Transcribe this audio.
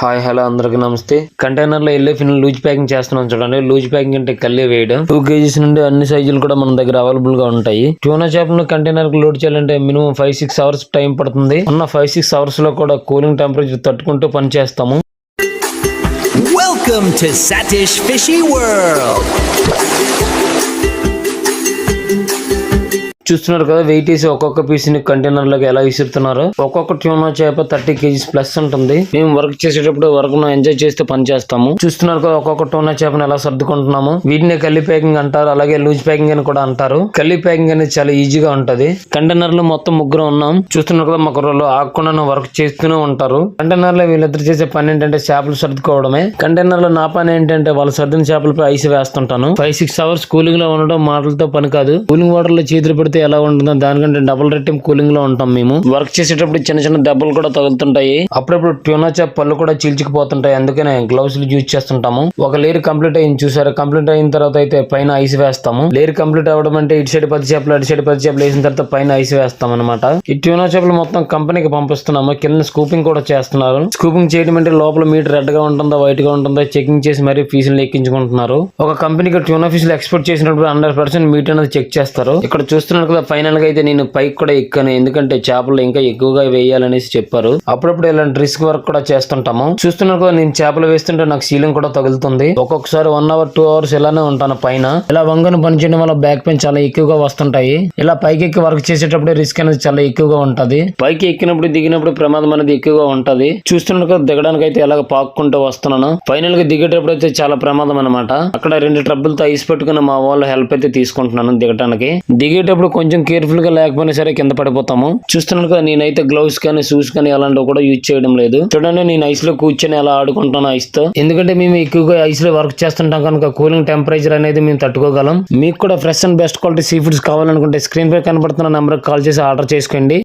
Hi hello అందరికి నమస్తే. కంటైనర్లో ఎల్లో ఫిన్ లూజ్ ప్యాకింగ్ చేస్తున్నాం చూడండి. లూజ్ ప్యాకింగ్ అంటే కల్లే వేయడం. టూ కేజీస్ నుండి అన్ని సైజులు కూడా మన దగ్గర అవైలబుల్గా ఉంటాయి. ట్యూనా చేపలను కంటైనర్కు లోడ్ చేయాలంటే minimum five six hours time పడుతుంది. ఉన్న ఫైవ్ సిక్స్ అవర్స్లో కూడా కూలింగ్ టెంపరేచర్ తట్టుకుంటూ పని చేస్తాము. Welcome to Satish Fishy World. చూస్తున్నారు కదా వెయిట్ వేసి ఒక్కొక్క పీస్ని కంటైనర్లోకి ఎలా విసురుతున్నారు? ఒక్కొక్క ట్యూనా చేప థర్టీ కేజీస్ ప్లస్ ఉంటుంది. మేము వర్క్ చేసేటప్పుడు వర్క్ను ఎంజాయ్ చేస్తూ పని చేస్తాము. చూస్తున్నారు కదా ఒక్కొక్క ట్యూనా చేపను ఎలా సర్దుకుంటున్నాము. వీటిని కల్లి ప్యాకింగ్ అంటారు అలాగే లూజ్ ప్యాకింగ్ అని కూడా అంటారు. కల్లి ప్యాకింగ్ అనేది చాలా ఈజీగా ఉంటది. కంటైనర్లో మొత్తం ముగ్గురు ఉన్నాం. చూస్తున్నారు కదా మాకు రోజు ఆకుండా వర్క్ చేస్తూనే ఉంటారు. కంటైనర్లో వీళ్ళిద్దరు చేసే పని ఏంటంటే చేపలు సర్దుకోవడమే. కంటైనర్లో నా పని ఏంటంటే వాళ్ళు సర్దిన చేపలపై ఐస్ వేస్తుంటాను. ఫైవ్ సిక్స్ అవర్స్ కూలింగ్లో ఉండడం మాటలతో పని కాదు. కూలింగ్ వాటర్లో చేతులు పెడితే ఎలా ఉంటుందో దానికంటే డబుల్ రెట్టింపు కూలింగ్లో ఉంటాం మేము. వర్క్ చేసేటప్పుడు చిన్న చిన్న దెబ్బలు కూడా తగులుతుంటాయి. అప్పుడప్పుడు ట్యూనా చేప పళ్ళు కూడా చీల్చుకుపోతుంటాయి. అందుకనే గ్లౌస్ యూజ్ చేస్తుంటాము. ఒక లేయర్ కంప్లీట్ అయింది చూసారా? కంప్లీట్ అయిన తర్వాత అయితే పైన ఐస్ వేస్తాము. లేయర్ కంప్లీట్ అవ్వడం అంటే ఇటు సైడ్ పది చేపలు అటు సైడ్ పది చేపలు వేసిన తర్వాత పైన ఐస్ వేస్తాం అనమాట ఈ ట్యూనా చేపలు మొత్తం కంపెనీకి పంపిస్తున్నాము. కింద స్కూపింగ్ కూడా చేస్తున్నారు. స్కూపింగ్ చేయడం అంటే లోపల మీట్ రెడ్గా ఉంటుందో వైట్గా ఉంటుందో చెకింగ్ చేసి మరీ ఫీజులు ఎక్కించుకుంటున్నారు ఒక కంపెనీకి ట్యూనా ఫీజులు ఎక్స్పోర్ట్ చేసినప్పుడు హండ్రెడ్ పర్సెంట్ మీట్ అనేది చెక్ చేస్తారు. ఇక్కడ చూస్తున్నారు కదా ఫైనల్గా అయితే నేను పైకి కూడా ఎక్కాను. ఎందుకంటే చేపలు ఇంకా ఎక్కువగా వేయాలనేసి చెప్పారు. అప్పుడప్పుడు ఇలాంటి రిస్క్ వర్క్ కూడా చేస్తుంటాము. చూస్తున్నారు కదా నేను చేపలు వేస్తుంటే నాకు సీలింగ్ కూడా తగులుతుంది. ఒక్కొక్కసారి వన్ అవర్ టూ అవర్స్ ఇలానే ఉంటాను పైన. ఇలా వంగను పనిచేయడం వల్ల బ్యాక్ పెయిన్ చాలా ఎక్కువగా వస్తుంటాయి. ఇలా పైకి ఎక్కి వర్క్ చేసేటప్పుడు రిస్క్ అనేది చాలా ఎక్కువగా ఉంటది. పైకి ఎక్కినప్పుడు దిగినప్పుడు ప్రమాదం అనేది ఎక్కువగా ఉంటది. చూస్తున్నారు కదా దిగడానికి అయితే ఎలాగ పాక్కుంటూ వస్తున్నాను. ఫైనల్గా దిగేటప్పుడు అయితే చాలా ప్రమాదం అనమాట అక్కడ రెండు ట్రబుల్తో ఐస్ పెట్టుకుని మా వాళ్ళు హెల్ప్ అయితే తీసుకుంటున్నాను దిగడానికి దిగేటప్పుడు కొంచెం కేర్ఫుల్గా లేకపోయినా సరే కింద పడిపోతాము. చూస్తున్నాను కదా నేనైతే గ్లౌస్ కానీ షూస్ కానీ అలాంటివి కూడా యూజ్ చేయడం లేదు. చూడండి నేను ఐస్లో కూర్చొని ఎలా ఆడుకుంటాను ఐస్తో. ఎందుకంటే మేము ఎక్కువగా ఐస్లో వర్క్ చేస్తుంటాం కనుక కూలింగ్ టెంపరేచర్ అనేది మేము తట్టుకోగలం. మీకు కూడా fresh and best quality sea foods కావాలనుకుంటే స్క్రీన్ పై కనబడుతున్న నెంబర్ కాల్ చేసి ఆర్డర్ చేసుకోండి.